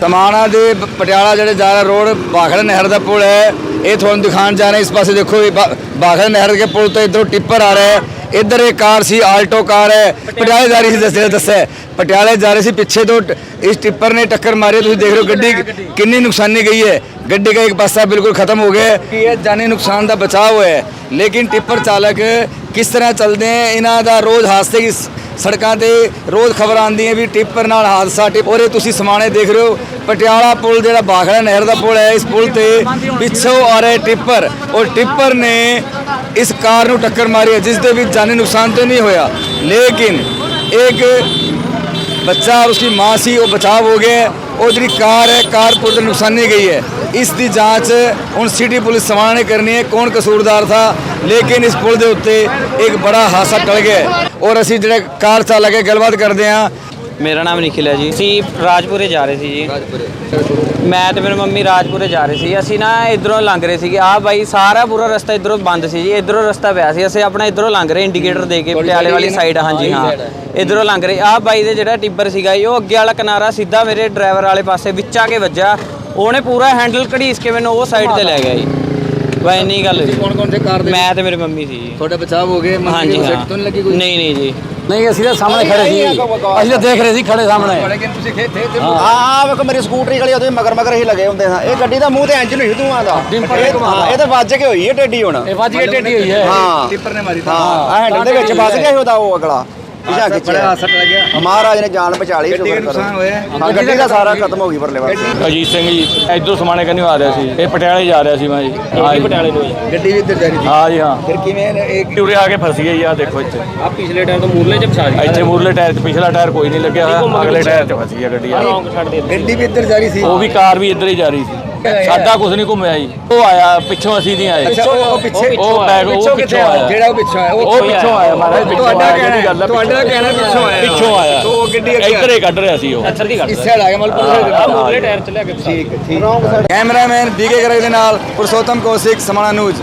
ਤਮਾਣਾ ਦੇ ਪਟਿਆਲਾ ਜਿਹੜੇ ਜਾ ਰਿਹਾ ਰੋਡ ਬਾਖੜਾ ਨਹਿਰ ਦਾ ਪੁਲ ਹੈ। ਇਹ ਤੁਹਾਨੂੰ ਦਿਖਾਉਣ ਜਾ ਰਹੇ ਇਸ ਪਾਸੇ ਦੇਖੋ ਇਹ ਬਾ- ਬਾਖੜਾ ਨਹਿਰ ਦੇ ਪੁਲ ਤੋਂ ਇਧਰੋਂ ਟਿੱਪਰ ਆ ਰਿਹਾ ਹੈ। ਇੱਧਰ ਇੱਕ ਕਾਰ ਸੀ ਆਲਟੋ ਕਾਰ ਹੈ। ਪਟਿਆਲੇ ਜਾ ਰਹੀ ਸੀ ਦੱਸਿਆ ਦੱਸਿਆ ਪਟਿਆਲੇ ਜਾ ਰਹੀ ਸੀ ਪਿੱਛੇ ਤੋਂ ਇਸ ਟਿੱਪਰ ਨੇ ਟੱਕਰ ਮਾਰੀ ਤੁਸੀਂ ਦੇਖ ਰਹੇ ਹੋ ਗੱਡੀ ਕਿੰਨੀ ਨੁਕਸਾਨੀ ਗਈ ਹੈ। ਗੱਡੀ ਦਾ ਇੱਕ ਪਾਸਾ ਬਿਲਕੁਲ ਖਤਮ ਹੋ ਗਿਆ ਹੈ। ਕਿ ਇਹ ਜਾਨੀ ਨੁਕਸਾਨ ਦਾ ਬਚਾਅ ਹੋਇਆ ਹੈ। ਲੇਕਿਨ ਟਿੱਪਰ ਚਾਲਕ ਕਿਸ ਤਰ੍ਹਾਂ ਚੱਲਦੇ ਹੈ? ਇਹਨਾਂ ਦਾ ਰੋਜ਼ ਹਾਦਸੇ ਦੀ ਸੜਕਾਂ ਤੇ ਰੋਜ਼ ਖਬਰ ਆਉਂਦੀ ਹੈ ਵੀ ਟਿੱਪਰ ਨਾਲ ਹਾਦਸਾ, ਟਿਪ ਔਰੇ ਤੁਸੀਂ ਸਮਾਣੇ ਦੇਖ ਰਹੇ ਹੋ, ਪਟਿਆਲਾ ਪੁਲ ਜਿਹੜਾ ਬਾਖੜਾ ਨਹਿਰ ਦਾ ਪੁਲ ਹੈ, ਇਸ ਪੁਲ ਤੇ ਪਿੱਛੋਂ ਆ ਰਿਹਾ ਟਿੱਪਰ। ਔਰ ਟਿੱਪਰ ਨੇ ਇਸ ਕਾਰ ਨੂੰ ਟੱਕਰ ਮਾਰੀ ਹੈ, ਜਿਸ ਦੇ ਵਿੱਚ ਜਾਨੀ ਨੁਕਸਾਨ ਤੇ ਨਹੀਂ ਹੋਇਆ। ਲੇਕਿਨ ਇੱਕ ਬੱਚਾ ਉਸ ਦੀ ਮਾਂ ਸੀ, ਉਹ ਬਚਾਅ ਹੋ ਗਿਆ ਉਹ ਜਿਹੜੀ ਕਾਰ ਹੈ, ਕਾਰ ਪੁਰ ਤੇ ਨੁਕਸਾਨੀ ਗਈ ਹੈ। ਇਸ ਦੀ ਜਾਂਚ ਹੁਣ ਸਿਟੀ ਪੁਲਿਸ ਸਮਾਣਾ ਨੇ ਕਰਨੀ ਹੈ। ਕੌਣ ਕਸੂਰਦਾਰ ਥਾ? ਲੇਕਿਨ ਇਸ ਪੁਲ ਦੇ ਉੱਤੇ ਇੱਕ ਬੜਾ ਹਾਦਸਾ ਟਲ ਗਿਆ। ਔਰ ਅਸੀਂ ਜਿਹੜੇ ਕਾਰ ਚਾਲਕ ਹੈ ਗੱਲਬਾਤ ਕਰਦੇ ਹਾਂ। ਮੇਰਾ ਨਾਮ ਨਿਖਿਲ ਹੈ ਜੀ। ਅਸੀਂ ਰਾਜਪੁਰੇ ਜਾ ਰਹੇ ਸੀ ਜੀ। ਮੈਂ ਤੇ ਮੇਰੀ ਮੰਮੀ ਰਾਜਪੁਰੇ ਜਾ ਰਹੇ ਸੀ। ਅਸੀਂ ਨਾ ਇਧਰੋਂ ਲੰਘ ਰਹੇ ਸੀਗੇ। ਆਹ ਬਾਈ ਸਾਰਾ ਪੂਰਾ ਰਸਤਾ ਇਧਰੋਂ ਬੰਦ ਸੀ ਜੀ। ਇਧਰੋਂ ਰਸਤਾ ਪਿਆ ਸੀ। ਅਸੀਂ ਆਪਣਾ ਇਧਰੋਂ ਲੰਘ ਰਹੇ ਇੰਡੀਕੇਟਰ ਦੇ ਕੇ ਪਟਿਆਲੇ ਵਾਲੀ ਸਾਈਡ ਹਾਂਜੀ ਹਾਂ। ਇਧਰੋਂ ਲੰਘ ਰਹੇ। ਆਹ ਬਾਈ ਦੇ ਜਿਹੜਾ ਟਿੱਬਰ ਸੀਗਾ ਜੀ ਉਹ ਅੱਗੇ ਵਾਲਾ ਕਿਨਾਰਾ ਸਿੱਧਾ ਮੇਰੇ ਡਰਾਈਵਰ ਵਾਲੇ ਪਾਸੇ ਵਿੱਚ ਆ ਕੇ ਵੱਜਾ ਉਹਨੇ ਪੂਰਾ ਹੈਂਡਲ ਘੜੀਸ ਕੇ ਮੈਨੂੰ ਉਹ ਸਾਈਡ ਤੇ ਲੈ ਗਿਆ ਜੀ। ਬਸ ਇੰਨੀ ਗੱਲ ਹੋਈ ਕੌਣ ਕੌਣ ਸੇ ਕਾਰ ਦੇ ਮੈਂ ਤੇ ਮੇਰੀ ਮੰਮੀ ਸੀ ਜੀ। ਤੁਹਾਡਾ ਬਚਾਅ ਹੋ ਗਿਆ ਹਾਂਜੀ ਹਾਂ। ਤੋਂ ਨਹੀਂ ਲੱਗੀ ਕੋਈ? ਨਹੀਂ ਨਹੀਂ ਜੀ। ਨਹੀਂ ਅਸੀਂ ਤਾਂ ਸਾਹਮਣੇ ਖੜੇ ਸੀ। ਅਸੀਂ ਤਾਂ ਦੇਖ ਰਹੇ ਸੀ ਖੜੇ ਸਾਹਮਣੇ। ਤੁਸੀਂ ਥੇ ਆ ਵੇਖੋ ਮੇਰੀ ਸਕੂਟਰੀ ਵਾਲੀ ਉਹਦੇ ਮਗਰ ਮਗਰ ਹੀ ਲੱਗੇ ਹੁੰਦੇ ਹਾਂ ਇਹ ਗੱਡੀ ਦਾ ਮੂੰਹ ਤੇ ਇੰਜਨ ਹੀ ਧੂਆਂ ਦਾ। ਇਹ- ਹਾਂ ਇਹ ਤਾਂ ਵੱਜ ਕੇ ਹੋਈ ਹੈ ਟੇਡੀ ਹੁਣ। ਇਹ ਵੱਜ ਕੇ ਟੇਢੀ ਹੋਈ ਹੈ। ਹਾਂ। ਟਿੱਪਰ ਨੇ ਮਾਰੀ ਹਾਂ ਆ ਹੈਂਡਲ ਦੇ ਵਿੱਚ ਫਸ ਗਿਆ ਸੀ ਉਹਦਾ ਉਹ ਅਗਲਾ। ਪਿਛਾ ਬੜਾ ਖਿੱਚਿਆ ਗਿਆ। ਮਹਾਰਾਜ ਨੇ ਜਾਨ ਬਚਾ ਲਈ ਸ਼ੁਕਰ ਕਰੋ। ਗੱਡੀ ਦਾ ਸਾਰਾ ਖਤਮ ਹੋ ਗਈ ਪਰਲੇ ਪਾਸੇ। ਅਜੀਤ ਸਿੰਘ ਜੀ ਇਧਰੋਂ ਸਮਾਣੇ ਕੰਨਿਓ ਆ ਰਿਹਾ ਸੀ। ਇਹ ਪਟਿਆਲੇ ਜਾ ਰਿਹਾ ਸੀ ਮੈਂ ਜੀ। ਹਾਂ ਜੀ। ਪਟਿਆਲੇ ਤੋਂ ਗੱਡੀ ਵੀ ਇੱਧਰ ਜਾ ਰਹੀ ਸੀ। ਹਾਂ ਜੀ ਹਾਂ। ਫਿਰ ਕਿਵੇਂ ਇੱਕ ਉਰੇ ਆ ਕੇ ਫਸ ਗਈ ਆ ਦੇਖੋ ਇੱਥੇ। ਆ ਪਿਛਲੇ ਟਾਇਰ ਤੋਂ ਮੂਰਲੇ ਚ ਫਸਾ ਇੱਥੇ ਮੂਰਲੇ ਟਾਇਰ 'ਚ ਪਿਛਲਾ ਟਾਇਰ ਕੋਈ ਨਹੀਂ ਲੱਗਿਆ। ਹੋਇਆ ਅਗਲੇ ਟਾਇਰ 'ਚ ਫਸੀ ਆ ਗੱਡੀ ਆ। ਗੱਡੀ ਵੀ ਇੱਧਰ ਜਾ ਰਹੀ ਸੀ। ਉਹ ਵੀ ਕਾਰ ਵੀ ਇੱਧਰ ਹੀ ਜਾ ਰਹੀ ਸੀ। ਸਾਡਾ ਕੁਝ ਨਹੀਂ ਘੁੰਮਿਆ ਜੀ। ਉਹ ਆਇਆ ਪਿੱਛੋਂ ਅਸੀਂ ਨਹੀਂ ਆਏ। ਅੱਛਾ ਉਹ ਪਿੱਛੇ ਉਹ ਬੈਗ ਉਹ ਕਿੱਥੇ ਪਿੱਛੋਂ ਆਇਆ ਆਇਆ। ਜਿਹੜਾ ਉਹ ਪਿੱਛੋਂ ਆਇਆ ਉਹ ਪਿੱਛੋਂ ਆਇਆ ਮਹਾਰਾਜ ਪਿੱਛੋਂ ਤੁਹਾਡਾ ਕਹਿਣਾ ਤੁਹਾਡਾ ਕਹਿਣਾ ਪਿੱਛੋਂ ਆਇਆ। ਪਿੱਛੋਂ ਆਇਆ। ਉਹ ਗੱਡੀ ਅੱਗੇ ਇੱਧਰ ਹੀ ਕੱਢ ਰਿਹਾ ਸੀ ਉਹ। ਦੀ ਇਸ ਸਾਈਡ ਆ ਗਿਆ ਮਤਲਬ ਮੂਰਲੇ ਟਾਇਰ ਚ ਲਿਆ ਕੇ ਠੀਕ ਠੀਕ ਕੈਮਰਾਮੈਨ ਬੀਕੇ ਗਰਗ ਦੇ ਨਾਲ ਪੁਰਸ਼ੋਤਮ ਕੌਸ਼ਿਕ ਸਮਾਣਾ ਨਿਊਜ਼